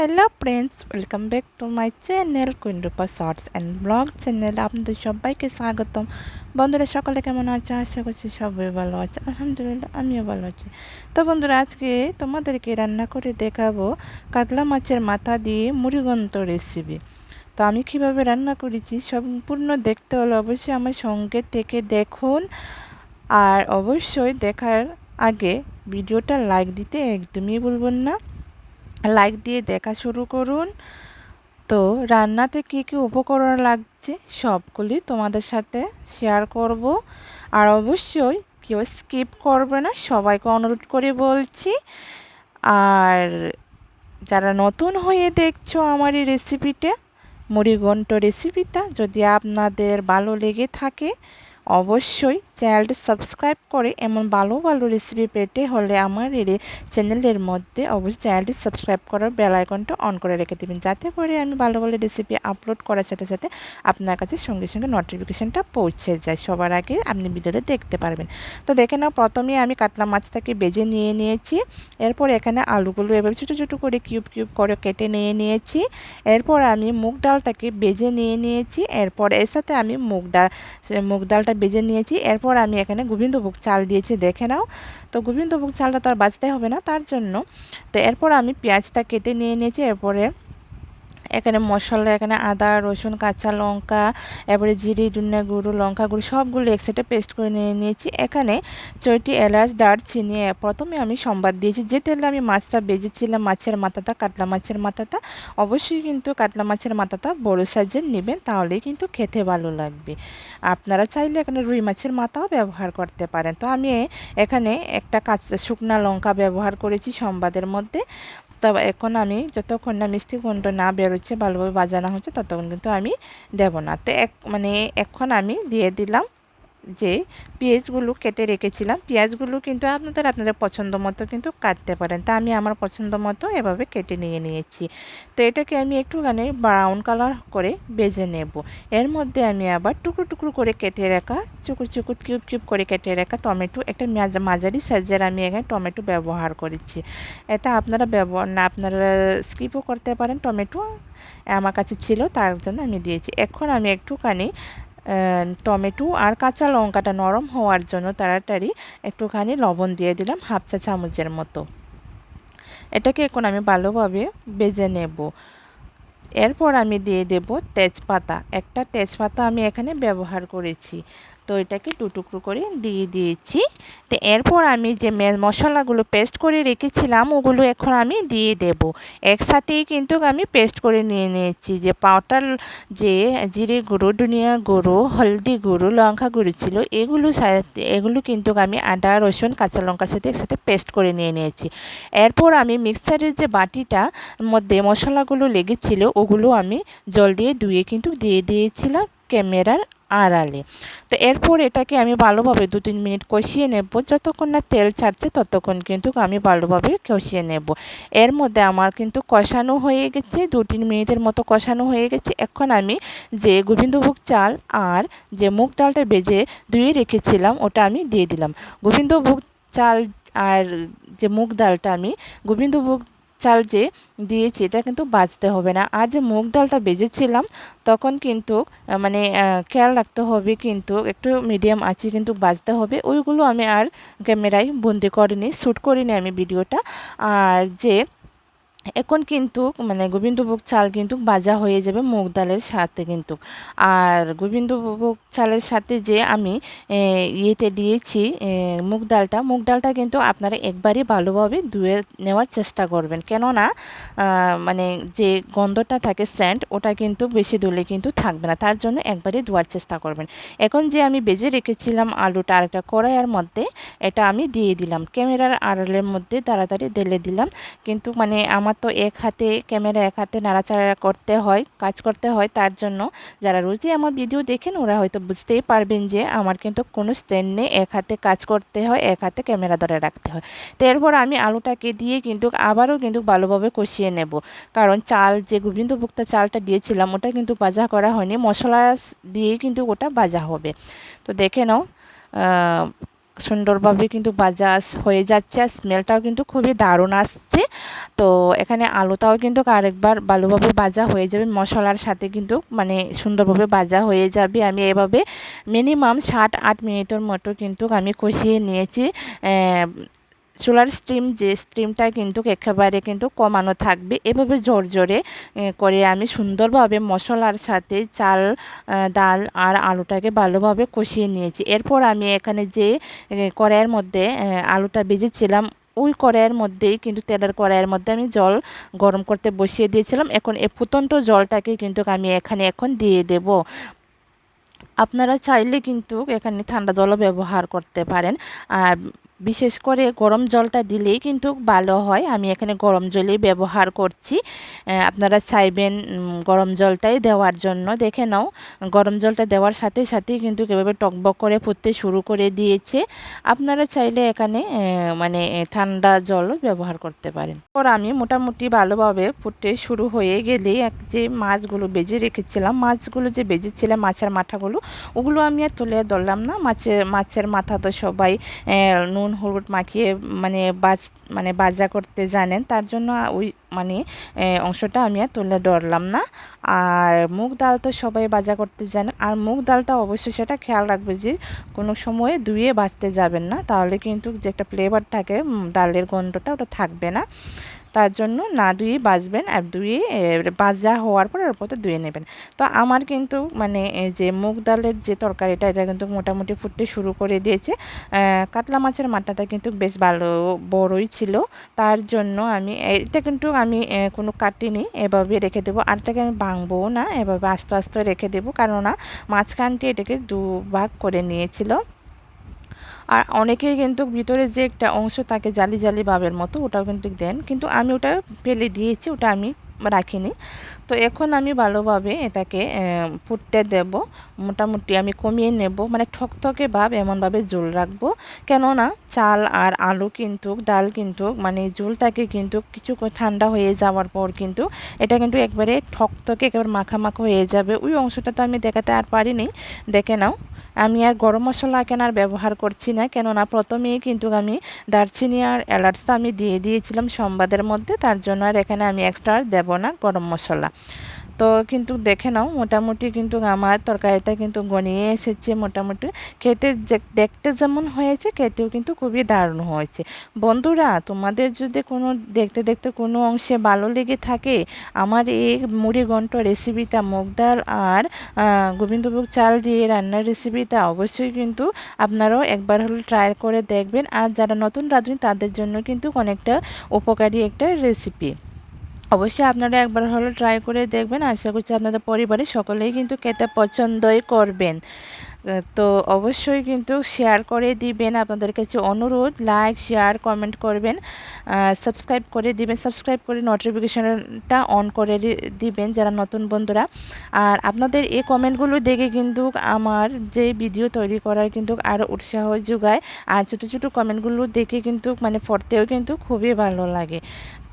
Hello friends welcome back to my channel কুইন্ডুপা shorts and blog channel আপনাদের সবাইকে স্বাগতম। বন্ধুরা, সকালে কেমন আছে? আশা করছি সবাই ভালো আছে। আলহামদুলিল্লাহ, আমিও ভালো আছি। তো বন্ধুরা, আজকে তোমাদেরকে রান্না করে দেখাবো কাতলা মাছের মাথা দিয়ে মুড়িগন্ত রেসিপি তো আমি কীভাবে রান্না করেছি সম্পূর্ণ দেখতে হলে অবশ্যই আমার সঙ্গে থেকে দেখুন। আর অবশ্যই দেখার আগে ভিডিওটা লাইক দিতে একদমই বলবেন না। লাইক দিয়ে দেখা শুরু করুন। তো রান্নাতে কী কী উপকরণ লাগছে সবগুলি তোমাদের সাথে শেয়ার করব। আর অবশ্যই কেউ স্কিপ করবে না, সবাইকে অনুরোধ করে বলছি। আর যারা নতুন হয়ে দেখছ আমার এই রেসিপিটা মুড়িঘণ্ট রেসিপিটা যদি আপনাদের ভালো লেগে থাকে, অবশ্যই চ্যানেলটি সাবস্ক্রাইব করে এমন ভালো ভালো রেসিপি পেতে হলে আমার এই চ্যানেলের মধ্যে অবশ্যই চ্যানেলটি সাবস্ক্রাইব করার বেল অন করে রেখে দেবেন। যাতে করে আমি ভালো ভালো রেসিপি আপলোড করার সাথে সাথে আপনার কাছে সঙ্গে সঙ্গে নোটিফিকেশানটা পৌঁছে যায়। সবার আগে আপনি ভিডিওতে দেখতে পারবেন। তো দেখে নাও, প্রথমে আমি কাতলা মাছটাকে বেজে নিয়ে নিয়েছি। এরপর এখানে আলুগুলো এভাবে ছোটো ছোটো করে কিউব কিউব করে কেটে নিয়ে নিয়েছি। এরপর আমি মুগ ডালটাকে বেজে নিয়ে নিয়েছি। এরপর এর সাথে আমি মুগ ডাল মুগ ডালটা বেজে নিয়েছি। এরপর আমি এখানে গোবিন্দভোগ চাল দিয়েছি, দেখে নাও। তো গোবিন্দভোগ চালটা তো আর বাঁচতে হবে না, তার জন্য। তো এরপর আমি পেঁয়াজটা কেটে নিয়ে নিয়েছি, এরপরে এখানে মশলা, এখানে আদা, রসুন, কাঁচা লঙ্কা, এরপরে জিরি দুনিয়া গুঁড়ো, লঙ্কা গুঁড়ো, সবগুলো একসাথে পেস্ট করে নিয়ে নিয়েছি। এখানে ছয়টি এলাচ, দারচিনি প্রথমে আমি সম্বাদ দিয়েছি। যে তেলে আমি মাছটা বেজেছিলাম মাছের মাথাটা, কাতলা মাছের মাথাটা, অবশ্যই কিন্তু কাতলা মাছের মাথাটা বড়ো সাইজের নেবেন, তাহলেই কিন্তু খেতে ভালো লাগবে। আপনারা চাইলে এখানে রুই মাছের মাথাও ব্যবহার করতে পারেন। তো আমি এখানে একটা কাঁচা শুকনা লঙ্কা ব্যবহার করেছি সম্বাদের মধ্যে। তবে এখন আমি যতক্ষণ না মিষ্টি কুণ্ড না বেরোচ্ছে, ভালোভাবে বাজানো হচ্ছে, ততক্ষণ কিন্তু আমি দেব না। তো এক মানে এখন আমি দিয়ে দিলাম যে পেঁয়াজগুলো কেটে রেখেছিলাম, পেঁয়াজগুলো কিন্তু আপনাদের আপনাদের পছন্দ মতো কিন্তু কাটতে পারেন। তা আমি আমার পছন্দ মতো এভাবে কেটে নিয়ে নিয়েছি। তো এটাকে আমি একটুখানি ব্রাউন কালার করে বেজে নেব। এর মধ্যে আমি আবার টুকরো টুকরো করে কেটে রাখা, চুকুর চুকুর কিউব কিউব করে কেটে রাখা টমেটো, একটা মাঝারি সাইজের আমি এখানে টমেটো ব্যবহার করেছি। এটা আপনারা ব্যবহার না, আপনারা স্কিপও করতে পারেন টমেটো। আমার কাছে ছিল, তার জন্য আমি দিয়েছি। এখন আমি একটুখানি টমেটো আর কাঁচা লঙ্কাটা নরম হওয়ার জন্য তাড়াতাড়ি একটুখানি লবণ দিয়ে দিলাম হাফ চা চামচের মতো। এটাকে এখন আমি ভালোভাবে বেজে নেব। এরপর আমি দিয়ে দেব তেজপাতা। একটা তেজপাতা আমি এখানে ব্যবহার করেছি। তো এটাকে দু টুকরো করে দিয়ে দিয়েছি। তো এরপর আমি যে মশলাগুলো পেস্ট করে রেখেছিলাম, ওগুলো এখন আমি দিয়ে দেব। একসাথেই কিন্তু আমি পেস্ট করে নিয়ে নিয়েছি। যে পাউডার যে জিরে গুঁড়ো দুনিয়া গুঁড়ো, হলদি গুঁড়ো, লঙ্কা গুঁড়ো ছিল, এগুলো এগুলো কিন্তু আমি আদা, রসুন, কাঁচা লঙ্কার সাথে একসাথে পেস্ট করে নিয়ে নিয়েছি। এরপর আমি মিক্সারের যে বাটিটা মধ্যে মশলাগুলো লেগেছিল, ওগুলো আমি জল দিয়ে ধুয়ে কিন্তু দিয়ে দিয়েছিলাম। ক্যামেরার আড়ালে। তো এরপর এটাকে আমি ভালোভাবে দু তিন মিনিট কষিয়ে নেব। যতক্ষণ না তেল ছাড়ছে ততক্ষণ কিন্তু আমি ভালোভাবে কষিয়ে নেব। এর মধ্যে আমার কিন্তু কষানো হয়ে গেছে দু তিন মিনিটের মতো কষানো হয়ে গেছে। এখন আমি যে গোবিন্দভোগ চাল আর যে মুগ ডালটা বেজে ধুয়ে রেখেছিলাম, ওটা আমি দিয়ে দিলাম। গোবিন্দভোগ চাল আর যে মুগ ডালটা আমি গোবিন্দভোগ চাল যে দিয়েছি, এটা কিন্তু বাজতে হবে না। আর যে মুগ ডালটা বেজেছিলাম, তখন কিন্তু মানে খেয়াল রাখতে হবে কিন্তু, একটু মিডিয়াম আছে কিন্তু বাজতে হবে। ওইগুলো আমি আর ক্যামেরায় বন্দি করিনি শ্যুট করিনি আমি ভিডিওটা। আর যে এখন কিন্তু মানে গোবিন্দভোগ চাল কিন্তু বাজা হয়ে যাবে মুগ ডালের সাথে কিন্তু। আর গোবিন্দভোগ চালের সাথে যে আমি ইয়েতে দিয়েছি মুগ ডালটা মুগ ডালটা কিন্তু আপনারা একবারই ভালোভাবে ধুয়ে নেওয়ার চেষ্টা করবেন। কেননা মানে যে গন্ধটা থাকে স্যান্ড ওটা কিন্তু বেশি ধুলে কিন্তু থাকবে না। তার জন্য একবারই ধোয়ার চেষ্টা করবেন। এখন যে আমি বেজে রেখেছিলাম আলুটা আরেকটা কড়াইয়ের মধ্যে, এটা আমি দিয়ে দিলাম। ক্যামেরার আড়ালের মধ্যে তাড়াতাড়ি ঢেলে দিলাম। কিন্তু মানে আমার তো এক হাতে ক্যামেরা, এক হাতে নাড়াচাড়া করতে হয়, কাজ করতে হয়, তার জন্য যারা রোজই আমার ভিডিও দেখেন, ওরা হয়তো বুঝতেই পারবেন যে আমার কিন্তু কোনো স্ট্যান্ড নেই, এক হাতে কাজ করতে হয়, এক হাতে ক্যামেরা ধরে রাখতে হয়। তো এরপর আমি আলুটাকে দিয়ে কিন্তু আবারও কিন্তু ভালোভাবে কষিয়ে নেব। কারণ চাল, যে গোবিন্দভুক্ত চালটা দিয়েছিলাম, ওটা কিন্তু ভাজা করা হয়নি, মশলা দিয়ে কিন্তু ওটা ভাজা হবে। তো দেখে নাও সুন্দরভাবে কিন্তু ভাজা হয়ে যাচ্ছে, আর স্মেলটাও কিন্তু খুবই দারুণ আসছে। তো এখানে আলুটাও কিন্তু আরেকবার ভালোভাবে বাজা হয়ে যাবে, মশলার সাথে কিন্তু মানে সুন্দরভাবে বাজা হয়ে যাবে। আমি এভাবে মিনিমাম সাত আট মিনিটের মতো কিন্তু আমি কষিয়ে নিয়েছি। চুলার স্টিম যে স্টিমটা কিন্তু একেবারে কিন্তু কমানো থাকবে। এভাবে জোর জোরে করে আমি সুন্দরভাবে মশলার সাথে চাল ডাল আর আলুটাকে ভালোভাবে কষিয়ে নিয়েছি। এরপর আমি এখানে যে কড়াইয়ের মধ্যে আলুটা ভেজেছিলাম, ওই কড়াইয়ের মধ্যেই কিন্তু তেলের কড়াইয়ের মধ্যে আমি জল গরম করতে বসিয়ে দিয়েছিলাম। এখন এ ফুটন্ত জলটাকে কিন্তু আমি এখানে এখন দিয়ে দেব। আপনারা চাইলে কিন্তু এখানে ঠান্ডা জলও ব্যবহার করতে পারেন। আর বিশেষ করে গরম জলটা দিলেই কিন্তু ভালো হয়। আমি এখানে গরম জলই ব্যবহার করছি। আপনারা চাইবেন গরম জলটাই দেওয়ার জন্য। দেখে নাও, গরম জলটা দেওয়ার সাথে সাথেই কিন্তু কীভাবে টকবক করে ফুটতে শুরু করে দিয়েছে। আপনারা চাইলে এখানে মানে ঠান্ডা জলও ব্যবহার করতে পারেন। পর আমি মোটামুটি ভালোভাবে ফুটতে শুরু হয়ে গেলেই এক যে মাছগুলো বেজে রেখেছিলাম, মাছগুলো যে বেজেছিলাম, মাছের মাথাগুলো, ওগুলো আমি আর তুলে ধরলাম না। মাছের মাছের মাথা তো সবাই নুন নুন হলুদ মাখিয়ে মানে বাজ মানে বাজা করতে জানেন, তার জন্য ওই মানে অংশটা আমি আর তুলে ধরলাম না। আর মুগ ডাল তো সবাই বাজা করতে জানেন আর মুগ ডালটা অবশ্যই সেটা খেয়াল রাখবে যে, কোনো সময়ে ধুয়ে বাজতে যাবেন না। তাহলে কিন্তু যে একটা ফ্লেভার থাকে ডালের গন্ধটা ওটা থাকবে না। তার জন্য না ধুয়ে বাজবেন আর ধুয়ে বাজা হওয়ার পর ওর পথে ধুয়ে নেবেন। তো আমার কিন্তু মানে যে মুগ ডালের যে তরকারিটা এটা কিন্তু মোটামুটি ফুটতে শুরু করে দিয়েছে। কাতলা মাছের মাথাটা কিন্তু বেশ ভালো, বড়ই ছিল। তার জন্য আমি এটা কিন্তু আমি কোনো কাটিনি, এভাবে রেখে দেবো। আরটাকে আমি ভাঙবো না, এভাবে আস্তে আস্তে রেখে দেবো। কেননা মাঝখানটি এটাকে দু ভাগ করে নিয়েছিল। আর অনেকেই কিন্তু ভিতরে যে একটা অংশ থাকে জালি জালি ভাবের মতো ওটাও কিন্তু দেন। কিন্তু আমি ওটা ফেলে দিয়েছি, ওটা আমি রাখিনি। তো এখন আমি ভালোভাবে এটাকে ফুটতে দেব। মোটামুটি আমি কমিয়ে নেব। মানে ঠকঠকে ভাব এমনভাবে জল রাখব। কেননা চাল আর আলু কিন্তু, ডাল কিন্তু মানে জলটাকে কিন্তু কিছু ঠান্ডা হয়ে যাওয়ার পর কিন্তু এটা কিন্তু একবারে ঠকঠকে একেবারে মাখামাখা হয়ে যাবে। ওই অংশটা তো আমি দেখাতে আর পারিনি। দেখে নাও। আমি আর গরম মশলা কেন আর ব্যবহার করছি না? কেননা প্রথমেই কিন্তু আমি দারচিনি আর এলাচটা আমি দিয়ে দিয়েছিলাম সংবাদের মধ্যে। তার জন্য আর এখানে আমি এক্সট্রা আর দেব না, গরম মশলা। তো কিন্তু দেখে নাও, মোটামুটি কিন্তু আমার তরকারিটা কিন্তু গনিয়ে এসেছে মোটামুটি। খেতে দেখতে যেমন হয়েছে, খেতেও কিন্তু খুবই দারুণ হয়েছে। বন্ধুরা, তোমাদের যদি কোনো, দেখতে দেখতে কোনো অংশে ভালো লেগে থাকে, আমার এই মুড়ি ঘন্ট রেসিপিটা, মুগ ডাল আর গোবিন্দভোগ চাল দিয়ে রান্নার রেসিপিটা অবশ্যই কিন্তু আপনারাও একবার হলে ট্রাই করে দেখবেন। আর যারা নতুন রাঁধুনি তাদের জন্য কিন্তু অনেকটা উপকারী একটা রেসিপি। অবশ্যই আপনারা একবার হলো ট্রাই করে দেখবেন। আশা করছি আপনাদের পরিবারে সকলেই কিন্তু খেতে পছন্দই করবেন। তো অবশ্যই কিন্তু শেয়ার করে দিবেন আপনাদের কাছে অনুরোধ। লাইক শেয়ার কমেন্ট করবেন। সাবস্ক্রাইব করে দিবেন। সাবস্ক্রাইব করে নোটিফিকেশনটা অন করে দিবেন যারা নতুন বন্ধুরা। আর আপনাদের এই কমেন্টগুলো দেখে কিন্তু আমার যে ভিডিও তৈরি করার কিন্তু আরও উৎসাহ যোগায়। আর ছোটো ছোটো কমেন্টগুলো দেখে কিন্তু মানে পড়তেও কিন্তু খুবই ভালো লাগে।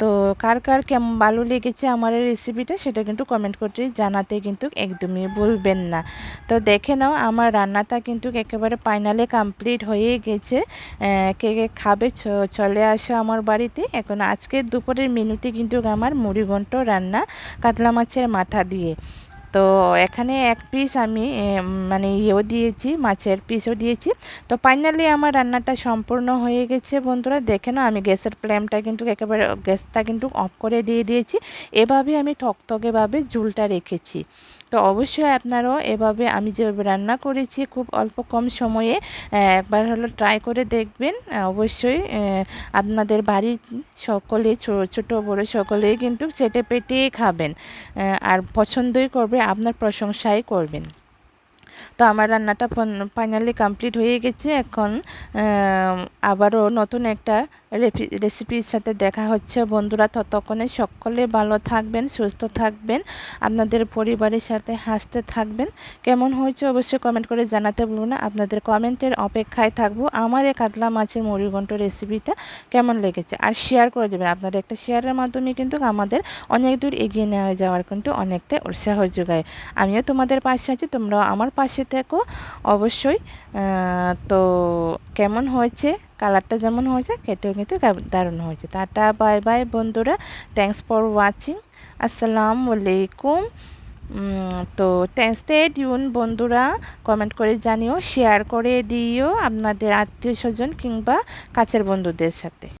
তো কার কার কেমন ভালো লেগেছে আমার এই রেসিপিটা সেটা কিন্তু কমেন্ট করতে জানাতে কিন্তু একদমই ভুলবেন না। তো দেখে নাও, আমার রান্নাটা কিন্তু একেবারে ফাইনালে কমপ্লিট হয়ে গেছে। কে কে খাবে চলে আসো আমার বাড়িতে। এখন আজকের দুপুরের মেনুতে কিন্তু আমার মুড়িঘণ্ট রান্না, কাতলা মাছের মাথা দিয়ে। তো এখানে এক পিস আমি মানে ইয়েও দিয়েছি, মাছের পিসও দিয়েছি। তো ফাইনালি আমার রান্নাটা সম্পূর্ণ হয়ে গেছে বন্ধুরা। দেখে না আমি গ্যাসের ফ্লেমটা কিন্তু একেবারে, গ্যাসটা কিন্তু অফ করে দিয়ে দিয়েছি। এভাবে আমি ঠকঠকেভাবে ঝুলটা রেখেছি। তো অবশ্যই আপনারাও এভাবে আমি যেভাবে রান্না করেছি খুব অল্প কম সময়ে একবার হলো ট্রাই করে দেখবেন। অবশ্যই আপনাদের বাড়ির সকলে ছোটো, বড় সকলেই কিন্তু চেটে পেটে খাবেন। আর পছন্দই করবে, আপনার প্রশংসাই করবেন। তো আমার রান্নাটা ফাইনালি কমপ্লিট হয়ে গেছে। এখন আবারও নতুন একটা রেসিপির সাথে দেখা হচ্ছে। বন্ধুরা, ততক্ষণে সকলে ভালো থাকবেন, সুস্থ থাকবেন, আপনাদের পরিবারের সাথে হাসতে থাকবেন। কেমন হয়েছে অবশ্যই কমেন্ট করে জানাতে বলব না। আপনাদের কমেন্টের অপেক্ষায় থাকব আমার এই কাতলা মাছের মুড়িঘণ্ট রেসিপিটা কেমন লেগেছে। আর শেয়ার করে দেবেন। আপনাদের একটা শেয়ারের মাধ্যমে কিন্তু আমাদের অনেক দূর এগিয়ে নেওয়া যাওয়ার কিন্তু অনেকটা উৎসাহ যোগায়। আমিও তোমাদের পাশে আছি, তোমরাও আমার পাশে থেকো। অবশ্যই তো কেমন হয়েছে কালারটা যেমন হয়েছে, খেতেও কিন্তু দারুণ হয়েছে। টাটা, বাই বাই বন্ধুরা। থ্যাংকস ফর ওয়াচিং আসসালামু আলাইকুম। তো স্টে টিউন বন্ধুরা। কমেন্ট করে জানিও শেয়ার করে দিও আপনাদের আত্মীয় স্বজন কিংবা কাছের বন্ধুদের সাথে।